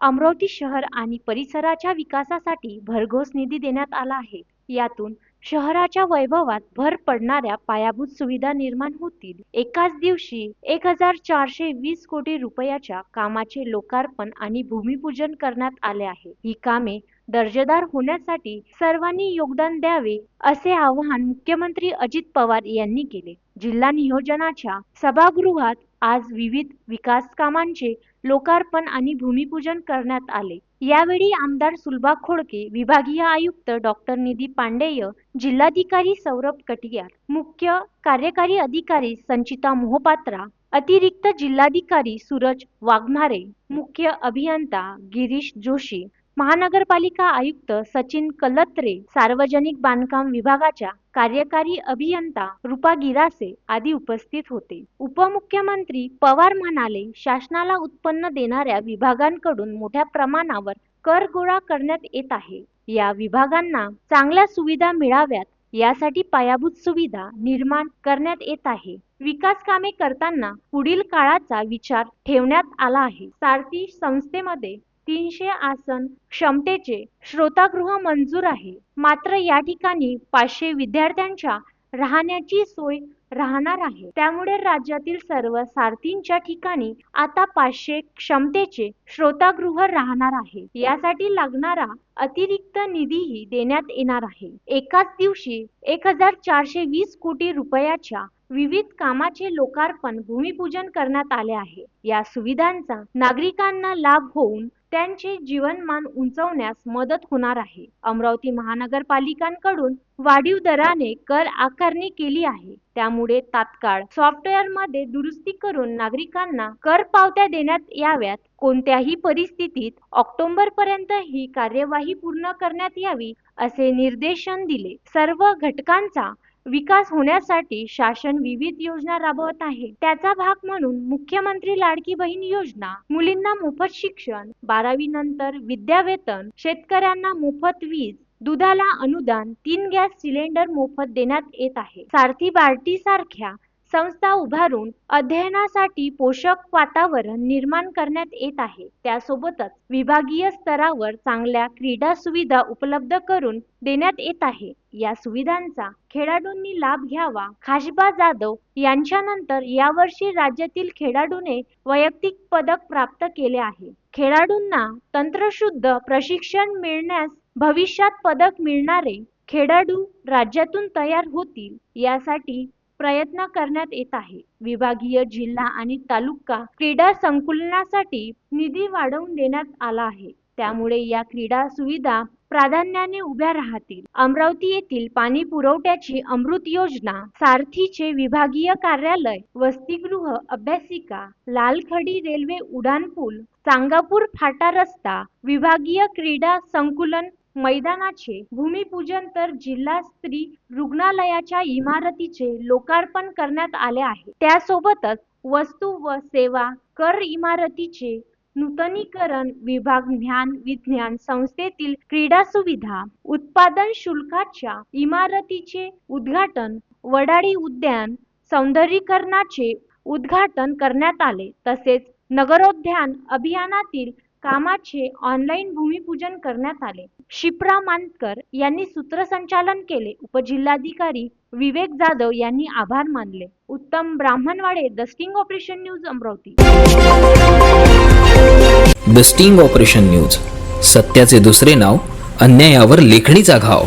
अमरावती शहर आणि परिसराच्या विकासासाठी भरघोस निधी देण्यात आला आहे. यातून शहराच्या वैभवात भर पडणाऱ्या पायाभूत सुविधा निर्माण होतील. एकाच दिवशी एक हजार चारशे वीस कोटी रुपयाच्या कामाचे लोकार्पण आणि भूमिपूजन करण्यात आले आहे. ही कामे दर्जेदार होण्यासाठी सर्वांनी योगदान द्यावे असे आवाहन मुख्यमंत्री अजित पवार यांनी केले. जिल्हा नियोजनाच्या सभागृहात आज विविध विकास कामांचे लोकार्पण आणि भूमिपूजन करण्यात आले. यावेळी आमदार सुलभा खोडके विभागीय आयुक्त डॉक्टर निधी पांडेय जिल्हाधिकारी सौरभ कटियार मुख्य कार्यकारी अधिकारी संचिता मोहपात्रा अतिरिक्त जिल्हाधिकारी सूरज वाघमारे मुख्य अभियंता गिरीश जोशी महानगरपालिका आयुक्त सचिन कलत्रे सार्वजनिक बांधकाम विभागाच्या कार्यकारी अभियंता रुपा गिरासे आदी उपस्थित होते. उपमुख्यमंत्री पवार म्हणाले शासनाला उत्पन्न देणाऱ्या विभागांकडून मोठ्या प्रमाणावर कर गोळा करण्यात येत आहे. या विभागांना चांगल्या सुविधा मिळाव्यात यासाठी पायाभूत सुविधा निर्माण करण्यात येत आहे. विकास कामे करताना पुढील काळाचा विचार ठेवण्यात आला आहे. सारथी संस्थेमध्ये तीनशे आसन क्षमतेचे श्रोतागृह मंजूर आहे. मात्र या ठिकाणी पाचशे विद्यार्थ्यांच्या राहण्याची सोय राहणार आहे. त्यामुळे राज्यातील सर्व सारथींच्या ठिकाणी आता पाचशे क्षमतेचे श्रोतागृह राहणार आहे. यासाठी लागणारा अतिरिक्त निधीही देण्यात येणार आहे. एकाच दिवशी एक हजार चारशे वीस कोटी रुपयाच्या विविध कामाचे लोकार्पण भूमिपूजन करण्यात आले आहे. या सुविधांचा नागरिकांना लाभ होऊन त्यांचे जीवनमान उंचवण्यास मदत होणार आहे. अमरावती महानगरपालिकांकडून वाढीव दराने कर आकारणी केली आहे. त्यामुळे तात्काळ सॉफ्टवेअरमध्ये दुरुस्ती करून नागरिकांना कर पावत्या देण्यात याव्यात. कोणत्याही परिस्थितीत ऑक्टोबर पर्यंत ही कार्यवाही पूर्ण करण्यात यावी असे निर्देशन दिले. सर्व घटकांचा विकास होण्यासाठी शासन विविध योजना राबवत आहे. त्याचा भाग म्हणून मुख्यमंत्री लाडकी बहीण योजना मुलींना मोफत शिक्षण बारावी नंतर विद्यावेतन शेतकऱ्यांना मोफत वीज दुधाला अनुदान तीन गॅस सिलेंडर मोफत देण्यात येत आहे. सारथी बार्टी सारख्या संस्था उभारून अध्ययनासाठी पोषक वातावरण निर्माण करण्यात येत आहे. त्यासोबतच विभागीय स्तरावर चांगल्या क्रीडा सुविधा उपलब्ध करून देण्यात येत आहे. या सुविधांचा खेळाडूंनी लाभ घ्यावा. खाशबा जाधव यांच्यानंतर यावर्षी राज्यातील खेळाडूने वैयक्तिक पदक प्राप्त केले आहे. खेळाडूंना तंत्रशुद्ध प्रशिक्षण मिळण्यास भविष्यात पदक मिळणारे खेळाडू राज्यातून तयार होतील यासाठी प्रयत्न करण्यात येत आहे. विभागीय जिल्हा आणि तालुका क्रीडा संकुलनासाठी निधी वाढवून देण्यात आला आहे. त्यामुळे या क्रीडा सुविधा प्राधान्याने उभ्या राहतील. अमरावती येथील पाणी पुरवठ्याची अमृत योजना सारथीचे विभागीय कार्यालय वसतिगृह अभ्यासिका लालखडी रेल्वे उड्डाणपूल चांगापूर फाटा रस्ता विभागीय क्रीडा संकुलन मैदानाचे भूमिपूजन तर जिल्हा स्त्री रुग्णालयाच्या इमारतीचे लोकार्पण करण्यात आले आहे. त्यासोबतच वस्तू व सेवा कर इमारतीचे नूतनीकरण विभाग ज्ञान विज्ञान संस्थेतील क्रीडा सुविधा उत्पादन शुल्काच्या इमारतीचे उद्घाटन वडाळी उद्यान सौंदर्यीकरणाचे उद्घाटन करण्यात आले. तसेच नगरोद्यान अभियानातील कामाचे ऑनलाईन भूमिपूजन करण्यात आले. शिप्रा मानकर यांनी सूत्रसंचालन केले. उपजिल्हाधिकारी विवेक जाधव यांनी आभार मानले. Uttam Brahmanwade the sting operation news Amravati. The sting operation news सत्याचे दुसरे नाव अन्यायावर लेखणीचा घाव.